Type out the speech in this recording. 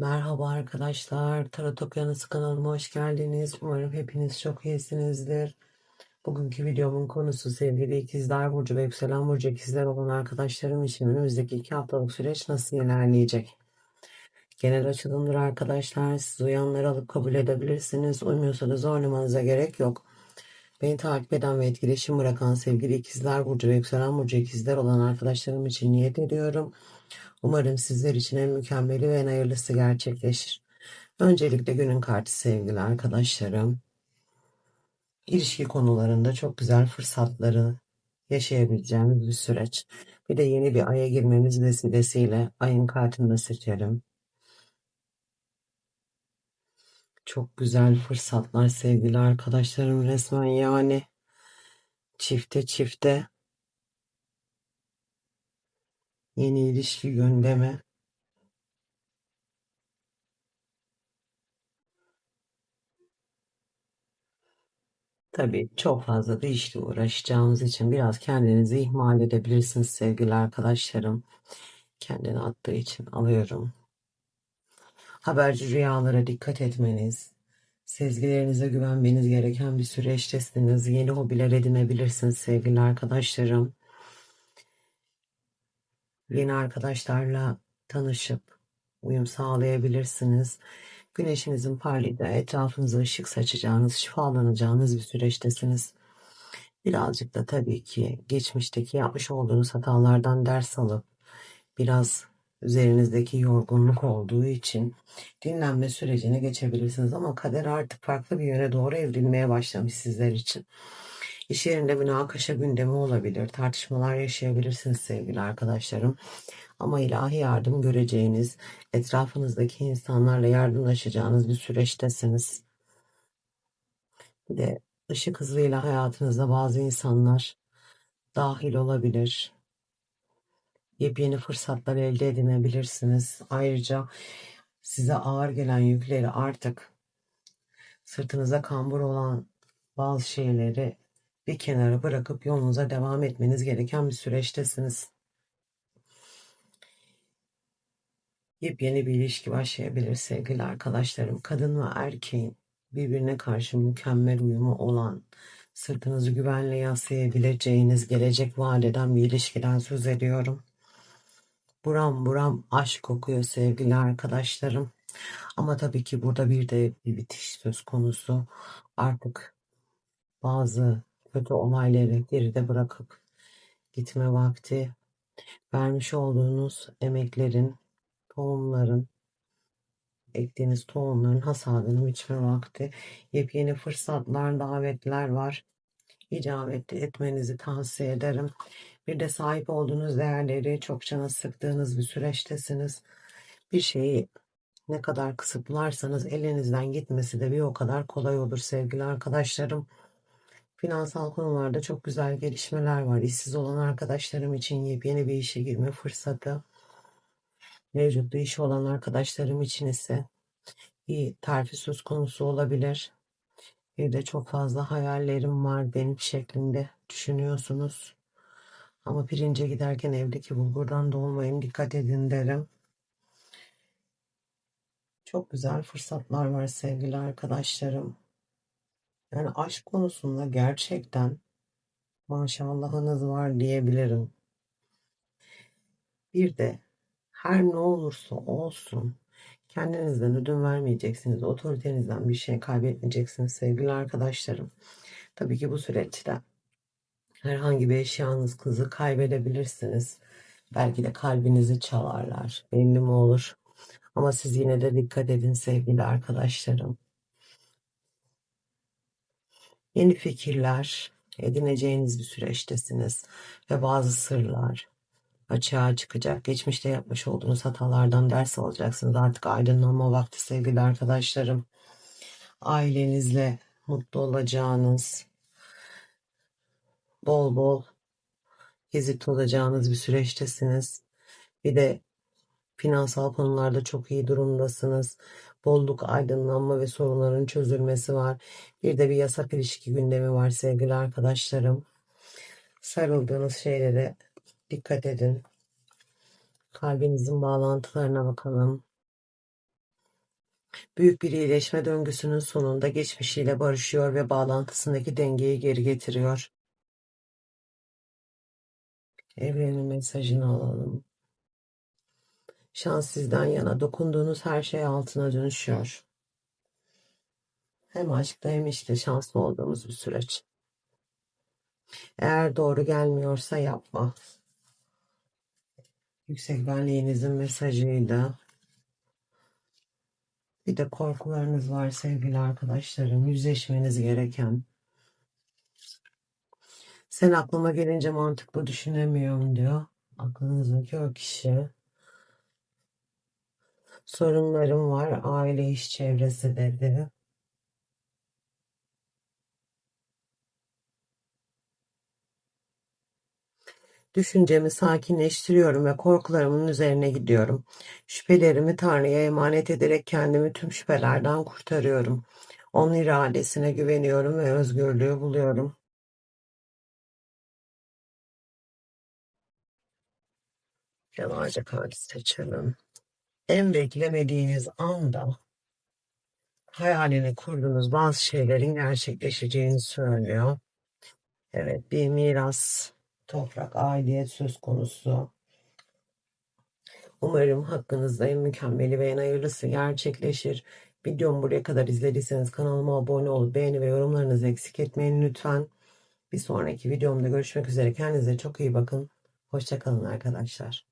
Merhaba arkadaşlar, Tarot Okyanusu kanalıma hoş geldiniz. Umarım hepiniz çok iyisinizdir. Bugünkü videomun konusu sevgili ikizler burcu ve yükselen burcu ikizler olan arkadaşlarım için önümüzdeki iki haftalık süreç nasıl ilerleyecek? Genel açılımdır arkadaşlar. Siz uyanları alıp kabul edebilirsiniz. Uymuyorsanız zorlamanıza gerek yok. Beni takip eden ve etkileşim bırakan sevgili ikizler burcu ve yükselen burcu ikizler olan arkadaşlarım için niyet ediyorum. Umarım sizler için en mükemmeli ve en hayırlısı gerçekleşir. Öncelikle günün kartı sevgili arkadaşlarım. İlişki konularında çok güzel fırsatları yaşayabileceğimiz bir süreç. Bir de yeni bir aya girmemiz vesilesiyle ayın kartını da seçelim. Çok güzel fırsatlar sevgili arkadaşlarım resmen yani çifte çifte yeni ilişki gündemi Tabii çok fazla da işle uğraşacağımız için biraz kendinizi ihmal edebilirsiniz sevgili arkadaşlarım. Kendini attığı için alıyorum. Haberci rüyalara dikkat etmeniz, sezgilerinize güvenmeniz gereken bir süreçtesiniz. Yeni hobiler edinebilirsiniz sevgili arkadaşlarım. Yeni arkadaşlarla tanışıp uyum sağlayabilirsiniz. Güneşinizin parlayacağı, etrafınıza ışık saçacağınız, şifalanacağınız bir süreçtesiniz. Birazcık da tabii ki geçmişteki yapmış olduğunuz hatalardan ders alıp biraz üzerinizdeki yorgunluk olduğu için dinlenme sürecine geçebilirsiniz ama kader artık farklı bir yöne doğru evrilmeye başlamış sizler için. İş yerinde münakaşa gündemi olabilir, tartışmalar yaşayabilirsiniz sevgili arkadaşlarım. Ama ilahi yardım göreceğiniz, etrafınızdaki insanlarla yardımlaşacağınız bir süreçtesiniz. Bir de ışık hızıyla hayatınızda bazı insanlar dahil olabilir. Yepyeni fırsatlar elde edinebilirsiniz. Ayrıca size ağır gelen yükleri artık sırtınıza kambur olan bazı şeyleri bir kenara bırakıp yolunuza devam etmeniz gereken bir süreçtesiniz. Yepyeni bir ilişki başlayabilir sevgili arkadaşlarım. Kadın ve erkeğin birbirine karşı mükemmel uyumu olan, sırtınızı güvenle yaslayabileceğiniz, gelecek vaat eden bir ilişkiden söz ediyorum. Buram buram aşk kokuyor sevgili arkadaşlarım. Ama tabii ki burada bir de bir bitiş söz konusu. Artık bazı kötü olayları geride bırakıp gitme vakti. Vermiş olduğunuz emeklerin, tohumların, ektiğiniz tohumların hasadını biçme vakti. Yepyeni fırsatlar, davetler var. İcabet etmenizi tavsiye ederim. Bir de sahip olduğunuz değerleri çok canı sıktığınız bir süreçtesiniz. Bir şeyi ne kadar kısıtlarsanız elinizden gitmesi de bir o kadar kolay olur sevgili arkadaşlarım. Finansal konularda çok güzel gelişmeler var. İşsiz olan arkadaşlarım için yepyeni bir işe girme fırsatı. Mevcutta işi olan arkadaşlarım için ise bir terfi söz konusu olabilir. Bir de çok fazla hayallerim var benim şeklinde düşünüyorsunuz. Ama pirince giderken evdeki bulgurdan doğmayın dikkat edin derim. Çok güzel fırsatlar var sevgili arkadaşlarım. Yani aşk konusunda gerçekten maşallahınız var diyebilirim. Bir de her ne olursa olsun kendinizden ödün vermeyeceksiniz. Otoritenizden bir şey kaybetmeyeceksiniz sevgili arkadaşlarım. Tabii ki bu süreçte herhangi bir eşyanız kızı kaybedebilirsiniz. Belki de kalbinizi çalarlar. Belli mi olur? Ama siz yine de dikkat edin sevgili arkadaşlarım. Yeni fikirler edineceğiniz bir süreçtesiniz ve bazı sırlar açığa çıkacak. Geçmişte yapmış olduğunuz hatalardan ders alacaksınız. Artık aydınlanma vakti sevgili arkadaşlarım. Ailenizle mutlu olacağınız, bol bol gezip tolacağınız bir süreçtesiniz. Bir de finansal konularda çok iyi durumdasınız. Bolluk, aydınlanma ve sorunların çözülmesi var. Bir de bir yasak ilişki gündemi var sevgili arkadaşlarım. Sarıldığınız şeylere dikkat edin. Kalbinizin bağlantılarına bakalım. Büyük bir iyileşme döngüsünün sonunda geçmişiyle barışıyor ve bağlantısındaki dengeyi geri getiriyor. Evrenin mesajını alalım. Şans sizden yana. Dokunduğunuz her şey altına dönüşüyor. Hem aşkta hem işte şanslı olduğumuz bir süreç. Eğer doğru gelmiyorsa yapma. Yüksek benliğinizin mesajıydı. Bir de korkularınız var sevgili arkadaşlarım. Yüzleşmeniz gereken. Sen aklıma gelince mantıklı düşünemiyorum diyor. Aklınızdaki o kişi. Sorunlarım var. Aile iş çevresi dedi. Düşüncemi sakinleştiriyorum ve korkularımın üzerine gidiyorum. Şüphelerimi Tanrı'ya emanet ederek kendimi tüm şüphelerden kurtarıyorum. Onun iradesine güveniyorum ve özgürlüğü buluyorum. Cenaze kartı seçelim. En beklemediğiniz anda hayalini kurduğunuz bazı şeylerin gerçekleşeceğini söylüyor. Evet bir miras, toprak, aidiyet söz konusu. Umarım hakkınızda en mükemmeli ve en hayırlısı gerçekleşir. Videomu buraya kadar izlediyseniz kanalıma abone olup beğeni ve yorumlarınızı eksik etmeyin lütfen. Bir sonraki videomda görüşmek üzere. Kendinize çok iyi bakın. Hoşçakalın arkadaşlar.